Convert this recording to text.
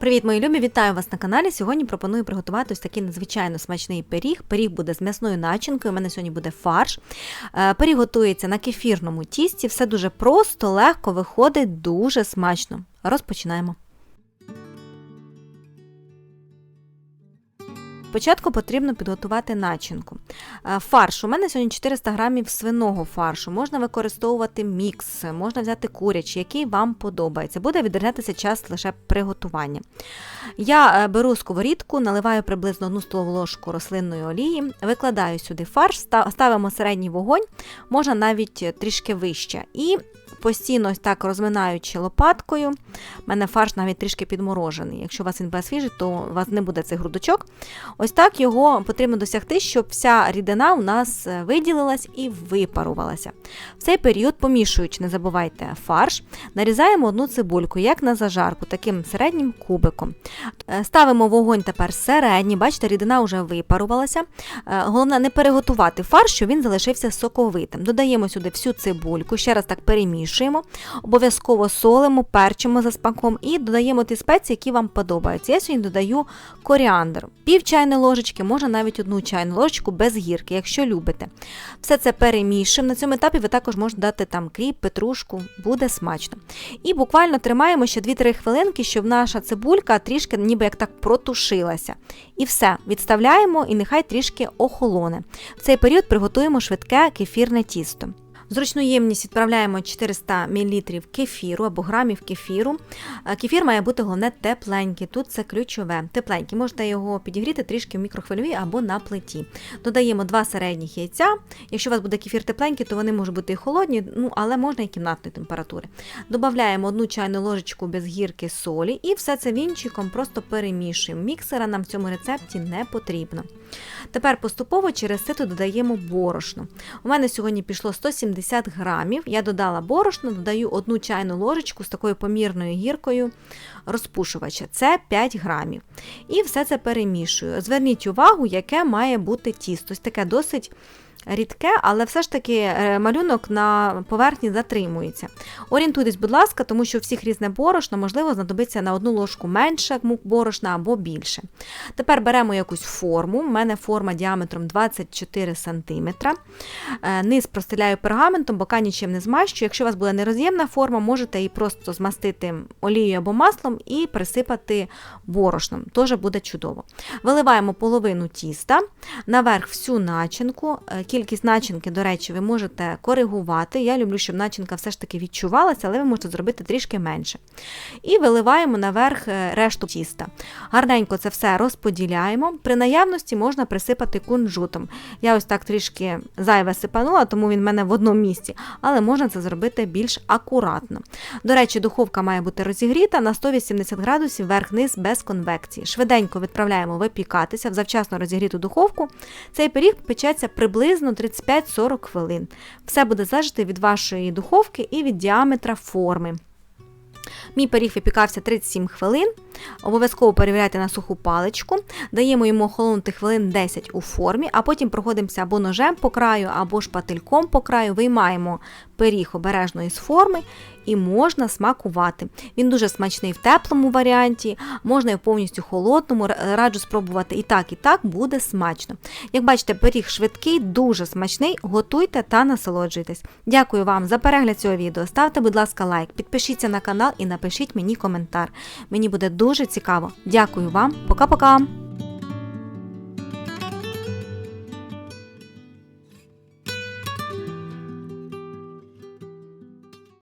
Привіт, мої любі! Вітаю вас на каналі. Сьогодні пропоную приготувати ось такий надзвичайно смачний пиріг. Пиріг буде з м'ясною начинкою. У мене сьогодні буде фарш. Е, Пиріг готується на кефірному тісті. Все дуже просто, легко виходить, дуже смачно. Розпочинаємо. Спочатку потрібно підготувати начинку. Е, Фарш. У мене сьогодні 400 грамів свиного фаршу. Можна використовувати мікс, можна взяти курячий, який вам подобається. Буде відрізнятися час лише приготування. Я е, беру сковорідку, наливаю приблизно 1 столову ложку рослинної олії, викладаю сюди фарш, ставимо середній вогонь, можна навіть трішки вище. І постійно так розминаючи лопаткою, в мене фарш навіть трішки підморожений. Якщо у вас він буде свіжий, то у вас не буде цих грудочок. Ось так його потрібно досягти, щоб вся рідина у нас е, виділилась і випарувалася. В цей період, помішуючи, не забувайте фарш, нарізаємо одну цибульку, як на зажарку, таким середнім кубиком. Е, Ставимо вогонь тепер середній, бачите, рідина вже випарувалася. Е, Головне не переготувати фарш, щоб він залишився соковитим. Додаємо сюди всю цибульку, ще раз так перемішуємо, обов'язково солимо, перчимо за смаком і додаємо ті спеції, які вам подобаються. Я сьогодні додаю коріандр, пів чайної ложечки, можна навіть одну чайну ложечку без гірки, якщо любите. Все це перемішуємо. На цьому етапі ви також можете дати там кріп, петрушку, буде смачно. І буквально тримаємо ще 2-3 хвилинки, щоб наша цибулька трішки ніби як так протушилася. І все, відставляємо і нехай трішки охолоне. В цей період приготуємо швидке кефірне тісто. В зручну ємність відправляємо 400 мл кефіру або грамів кефіру. Е, Кефір має бути головне тепленький. Тут це ключове. Тепленький. Можете його підігріти трішки в мікрохвильовій або на плиті. Додаємо два середніх яйця. Якщо у вас буде кефір тепленький, то вони можуть бути і холодні, ну але можна і кімнатної температури. Додаємо одну чайну ложечку без гірки солі і все це вінчиком просто перемішуємо. Міксера нам в цьому рецепті не потрібно. Тепер поступово через сито додаємо борошно. У мене сьогодні пішло 170 грамів. Я додала борошно, додаю одну чайну ложечку з такою помірною гіркою розпушувача. Це 5 грамів. І все це перемішую. Зверніть увагу, яке має бути тісто. Ось таке досить. Рідке, але все ж таки е, малюнок на поверхні затримується. Орієнтуйтесь, будь ласка, тому що у всіх різне борошно, можливо, знадобиться на одну ложку менше борошна або більше. Тепер беремо якусь форму. У мене форма діаметром 24 см. Низ простеляю пергаментом, бока нічим не змащую. Якщо у вас буде нероз'ємна форма, можете її просто змастити олією або маслом і присипати борошном. Теж буде чудово. Виливаємо половину тіста, наверх всю начинку. Е, Кількість начинки, до речі, ви можете коригувати. Я люблю, щоб начинка все ж таки відчувалася, але ви можете зробити трішки менше. І виливаємо наверх е, решту тіста. Гарненько це все розподіляємо. При наявності можна присипати кунжутом. Я ось так трішки зайве сипанула, тому він в мене в одному місці, але можна це зробити більш акуратно. До речі, духовка має бути розігріта на 180 градусів верх-низ без конвекції. Швиденько відправляємо випікатися в завчасно розігріту духовку. Цей пиріг печеться приблизно 35-40 хвилин. Все буде залежати від вашої духовки і від діаметра форми. Мій пиріг випікався 37 хвилин. Обов'язково перевіряйте на суху паличку, даємо йому охолонути хвилин 10 у формі, а потім проходимося або ножем по краю, або шпательком по краю, виймаємо пиріг обережно із форми і можна смакувати. Він дуже смачний в теплому варіанті, можна і повністю холодному. Раджу спробувати і так, і так буде смачно. Як бачите, пиріг швидкий, дуже смачний. Готуйте та насолоджуйтесь. Дякую вам за перегляд цього відео. Ставте, будь ласка, лайк, підпишіться на канал і напишіть мені коментар. Мені буде дуже цікаво. Дякую вам, пока-пока!